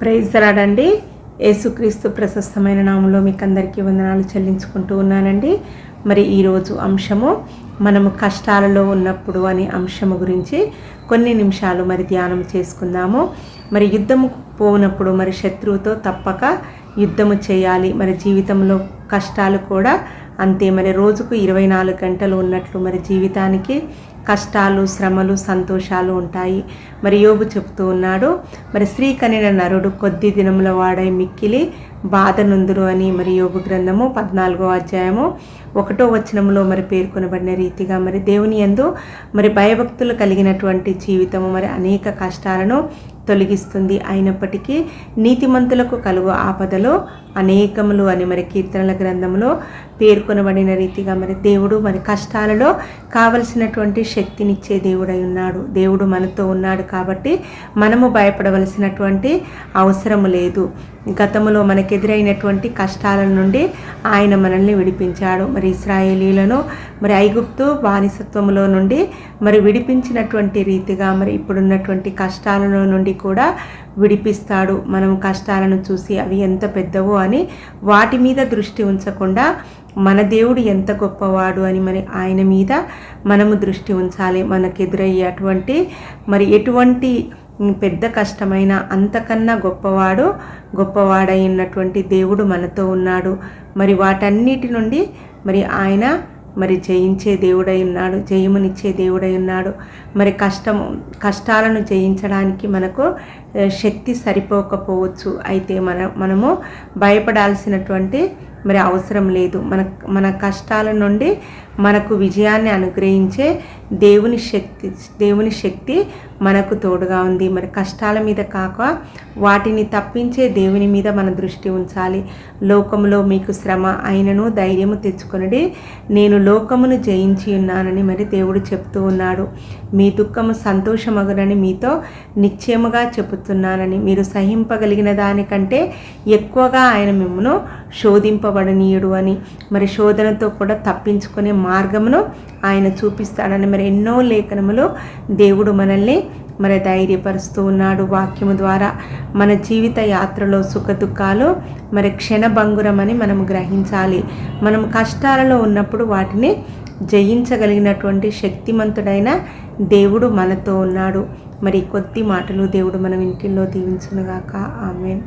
Praise రాడండి యేసుక్రీస్తు ప్రశస్తమైన నామంలో మీకు అందరికీ వందనాలు చెల్లించుకుంటూ ఉన్నానండి. మరి ఈరోజు అంశము మనము కష్టాలలో ఉన్నప్పుడు అనే అంశము గురించి కొన్ని నిమిషాలు మరి ధ్యానం చేసుకుందాము. మరి యుద్ధము పోనప్పుడు మరి శత్రువుతో తప్పక యుద్ధము చేయాలి. మరి జీవితంలో కష్టాలు కూడా అంతే. మరి రోజుకు ఇరవై నాలుగు గంటలు ఉన్నట్లు మరి జీవితానికి కష్టాలు శ్రమలు సంతోషాలు ఉంటాయి. మరి యోగు చెప్తూ ఉన్నాడు మరి శ్రీకనిన నరుడు కొద్ది దినముల వాడై మిక్కిలి బాధ నుందురు అని మరి యోగు గ్రంథము పద్నాలుగో అధ్యాయము ఒకటో వచనంలో మరి పేర్కొనబడిన రీతిగా మరి దేవుని ఎందు మరి భయభక్తులు కలిగినటువంటి జీవితము మరి అనేక కష్టాలను తొలగిస్తుంది. అయినప్పటికీ నీతిమంతులకు కలుగు ఆపదలో అనేకములు అని మరి కీర్తనల గ్రంథంలో పేర్కొనబడిన రీతిగా మరి దేవుడు మరి కష్టాలలో కావలసినటువంటి శక్తినిచ్చే దేవుడై ఉన్నాడు. దేవుడు మనతో ఉన్నాడు కాబట్టి మనము భయపడవలసినటువంటి అవసరము లేదు. గతంలో మనకి ఎదురైనటువంటి కష్టాల నుండి ఆయన మనల్ని విడిపించాడు. మరి ఇస్రాయేలీలను మరి ఐగుప్తు బానిసత్వంలో నుండి మరి విడిపించినటువంటి రీతిగా మరి ఇప్పుడున్నటువంటి కష్టాలలో నుండి కూడా విడిపిస్తాడు. మనం కష్టాలను చూసి అవి ఎంత పెద్దవో అని వాటి మీద దృష్టి ఉంచకుండా మన దేవుడు ఎంత గొప్పవాడు అని మరి ఆయన మీద మనము దృష్టి ఉంచాలి. మనకు ఎదురయ్యేటువంటి మరి ఎటువంటి పెద్ద కష్టమైన అంతకన్నా గొప్పవాడు గొప్పవాడై ఉన్నటువంటి దేవుడు మనతో ఉన్నాడు. మరి వాటన్నిటి నుండి మరి ఆయన మరి జయించే దేవుడై ఉన్నాడు జయమునిచ్చే దేవుడై ఉన్నాడు. మరి కష్టము కష్టాలను జయించడానికి మనకు శక్తి సరిపోకపోవచ్చు. అయితే మన మనము భయపడాల్సినటువంటి మరి అవసరం లేదు. మన మన కష్టాల నుండి మనకు విజయాన్ని అనుగ్రహించే దేవుని శక్తి దేవుని శక్తి మనకు తోడుగా ఉంది. మరి కష్టాల మీద కాక వాటిని తప్పించే దేవుని మీద మన దృష్టి ఉంచాలి. లోకంలో మీకు శ్రమ అయినను ధైర్యము తెచ్చుకొనడి. నేను లోకమును జయించి ఉన్నానని మరి దేవుడు చెప్తూ ఉన్నాడు. మీ దుఃఖము సంతోషమగునని మీతో నిశ్చయముగా చెబుతున్నానని మీరు సహింపగలిగిన దానికంటే ఎక్కువగా ఆయన మిమ్మను శోధింపబడనీయుడు అని. మరి శోధనతో కూడా తప్పించుకునే మార్గమును ఆయన చూపిస్తాడని మరి ఎన్నో లేఖనములు దేవుడు మనల్ని మరి ధైర్యపరుస్తూ ఉన్నాడు వాక్యము ద్వారా. మన జీవిత యాత్రలో సుఖ దుఃఖాలు మరి క్షణభంగురమని మనం గ్రహించాలి. మనం కష్టాలలో ఉన్నప్పుడు వాటిని జయించగలిగినటువంటి శక్తిమంతుడైన దేవుడు మనతో ఉన్నాడు. మరి కొద్ది మాటలు దేవుడు మన ఇంటిల్లో దీవించునుగాక. ఆమెన్.